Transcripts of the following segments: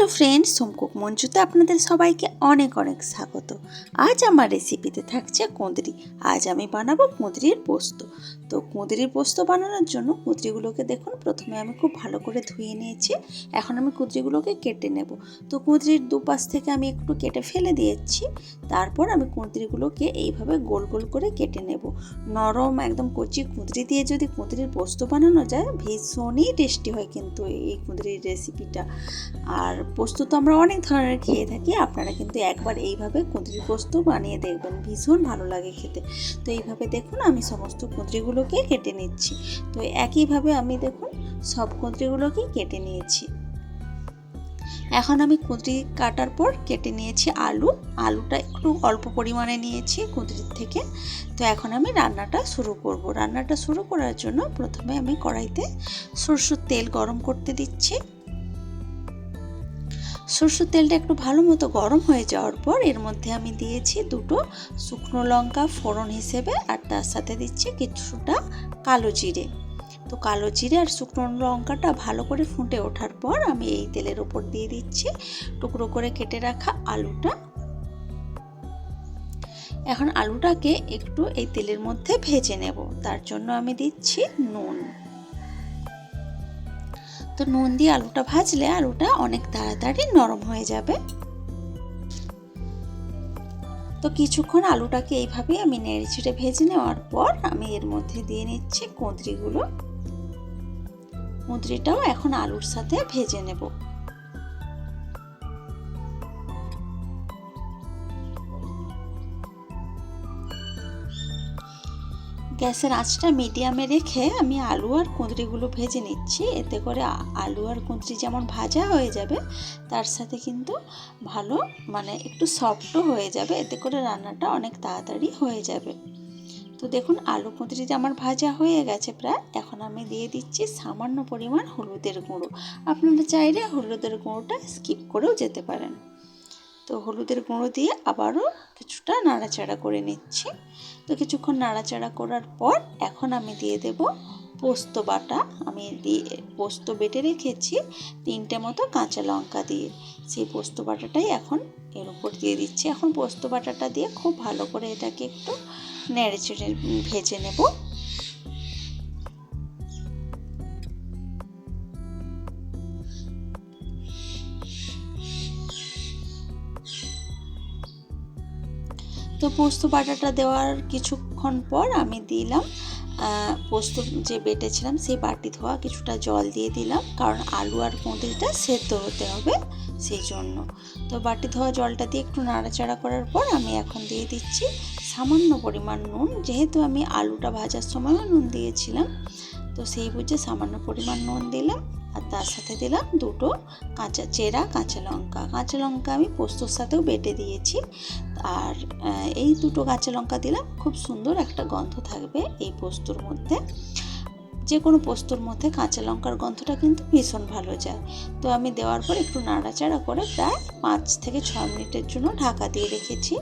Hello friends, সোমকুক মঞ্চুতে আপনাদের সবাইকে অনেক অনেক স্বাগত। আজ আমার রেসিপিতে থাকছে কুঁদরি। আজ আমি বানাবো কুঁদরির পোস্ত। তো কুঁদরির পোস্ত বানানোর জন্য কুঁদরিগুলোকে দেখুন, প্রথমে আমি খুব ভালো করে ধুয়ে নিয়েছি। এখন আমি কুঁদরিগুলোকে কেটে নেব। তো কুঁদরির দুপাশ থেকে আমি একটু কেটে ফেলে দিয়েছি। তারপর আমি কুঁদরিগুলোকে এইভাবে গোল গোল করে কেটে নেব। নরম একদম কচি কুঁদরি দিয়ে যদি কুঁদরির পোস্ত বানানো যায়, ভীষণই টেস্টি হয় কিন্তু এই কুঁদরির রেসিপিটা আর পোস্ত তো আমরা অনেক ধরনের খেয়ে থাকি, আপনারা কিন্তু একবার এইভাবে কুঁদরি পোস্ত বানিয়ে দেখবেন, ভীষণ ভালো লাগে খেতে। তো এইভাবে দেখুন, আমি সমস্ত কুঁদরিগুলোকে কেটে নিচ্ছি। তো একইভাবে আমি দেখুন, সব কুঁদরিগুলোকেই কেটে নিয়েছি। এখন আমি কুঁদরি কাটার পর কেটে নিয়েছি আলু। আলুটা একটু অল্প পরিমাণে নিয়েছি কুঁদরির থেকে। তো এখন আমি রান্নাটা শুরু করব। রান্নাটা শুরু করার জন্য প্রথমে আমি কড়াইতে সরষের তেল গরম করতে দিচ্ছি। সরষের তেলটা একটু ভালো মতো গরম হয়ে যাওয়ার পর এর মধ্যে আমি দিয়েছি দুটো শুকনো লঙ্কা ফোড়ন হিসেবে আর তার সাথে দিচ্ছি কিছুটা কালো জিরে। তো কালো জিরে আর শুকনো লঙ্কাটা ভালো করে ফুটে ওঠার পর আমি এই তেলের ওপর দিয়ে দিচ্ছি টুকরো করে কেটে রাখা আলুটা। এখন আলুটাকে একটু এই তেলের মধ্যে ভেজে নেব। তার জন্য আমি দিচ্ছি নুন। তো নুন দিয়ে আলুটা ভাজলে আলুটা অনেক তাড়াতাড়ি নরম হয়ে যাবে। তো কিছুক্ষণ আলুটাকে এইভাবে আমি নেড়ে ছেড়ে ভেজে নেওয়ার পর আমি এর মধ্যে দিয়ে নিচ্ছি কুঁদরিগুলো। কুঁদরিটাও এখন আলুর সাথে ভেজে নেব। গ্যাসের আঁচটা মিডিয়ামে রেখে আমি আলু আর কুঁদরিগুলো ভেজে নিচ্ছি। এতে করে আলু আর কুঁদরি যেমন ভাজা হয়ে যাবে, তার সাথে কিন্তু ভালো মানে একটু সফটও হয়ে যাবে। এতে করে রান্নাটা অনেক তাড়াতাড়ি হয়ে যাবে। তো দেখুন, আলু কুঁদরিটা আমার ভাজা হয়ে গেছে প্রায়, এখন আমি দিয়ে দিচ্ছি সামান্য পরিমাণ হলুদের গুঁড়ো। আপনারা চাইলে হলুদের গুঁড়োটা স্কিপ করেও যেতে পারেন। তো হলুদের গুঁড়ো দিয়ে আবারও কিছুটা নাড়াচাড়া করে নিচ্ছি। তো কিছুক্ষণ নাড়াচাড়া করার পর এখন আমি দিয়ে দেব পোস্ত বাটা। আমি দিয়ে পোস্ত বেটে রেখেছি তিনটে মতো কাঁচা লঙ্কা দিয়ে। সেই পোস্ত বাটাটাই এখন এর উপর দিয়ে দিচ্ছি। এখন পোস্ত বাটাটা দিয়ে খুব ভালো করে এটাকে একটু নেড়ে চেড়ে ভেজে নেব। তো পোস্ত বাটাটা দেওয়ার কিছুক্ষণ পর আমি দিলাম পোস্ত যে বেটেছিলাম সেই বাটি ধোয়া কিছুটা জল দিয়ে দিলাম, কারণ আলু আর কুঁদরিটা সেদ্ধ হতে হবে সেই জন্য। তো বাটি ধোয়া জলটা দিয়ে একটু নাড়াচাড়া করার পর আমি এখন দিয়ে দিচ্ছি সামান্য পরিমাণ নুন, যেহেতু আমি আলুটা ভাজার সময়ও নুন দিয়েছিলাম। তো সেই বুঝে সামান্য পরিমাণ নুন দিলাম আর তার সাথে দিলাম দুটো কাঁচা চেরা, কাঁচা লঙ্কা। কাঁচা লঙ্কা আমি পোস্তর সাথেও বেটে দিয়েছি। আর এই দুটো কাঁচা লঙ্কা দিলাম, খুব সুন্দর একটা গন্ধ থাকবে এই পোস্তর মধ্যে। যে কোনো পোস্তর মধ্যে কাঁচা লঙ্কার গন্ধটা কিন্তু ভীষণ ভালো যায়। তো আমি দেওয়ার পর একটু নাড়াচাড়া করে প্রায় পাঁচ থেকে ছ মিনিটের জন্য ঢাকা দিয়ে রেখেছি।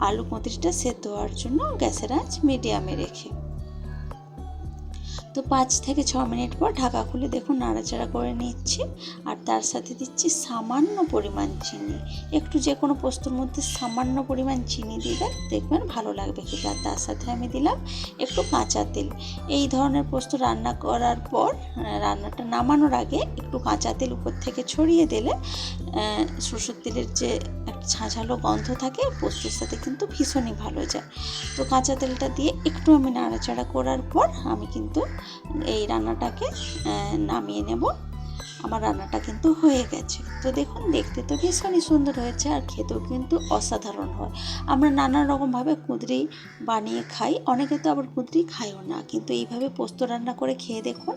আলু কুঁদরিটা সেদ্ধ হওয়ার জন্য গ্যাসের আঁচ মিডিয়ামে রেখে। তো পাঁচ থেকে ছ মিনিট পর ঢাকা খুলে দেখুন নাড়াচাড়া করে নিচ্ছি আর তার সাথে দিচ্ছি সামান্য পরিমাণ চিনি। একটু যে কোনো পোস্তর মধ্যে সামান্য পরিমাণ চিনি দিবেন, দেখবেন ভালো লাগবে খেতে। আর তার সাথে আমি দিলাম একটু কাঁচা তেল। এই ধরনের পোস্ত রান্না করার পর, রান্নাটা নামানোর আগে একটু কাঁচা তেল উপর থেকে ছড়িয়ে দিলে সরষের তেলের যে একটা ঝাঁঝালো গন্ধ থাকে, পোস্তর সাথে কিন্তু ভীষণই ভালো যায়। তো কাঁচা তেলটা দিয়ে একটু আমি নাড়াচাড়া করার পর আমি কিন্তু এই রান্নাটাকে নামিয়ে নেব। আমার রান্নাটা কিন্তু হয়ে গেছে। তো দেখুন, দেখতে তো ভীষণই সুন্দর হয়েছে আর খেতেও কিন্তু অসাধারণ হয়। আমরা নানা রকমভাবে কুঁদরি বানিয়ে খাই, অনেকে তো আবার কুঁদরি খাইও না। কিন্তু এইভাবে পোস্ত রান্না করে খেয়ে দেখুন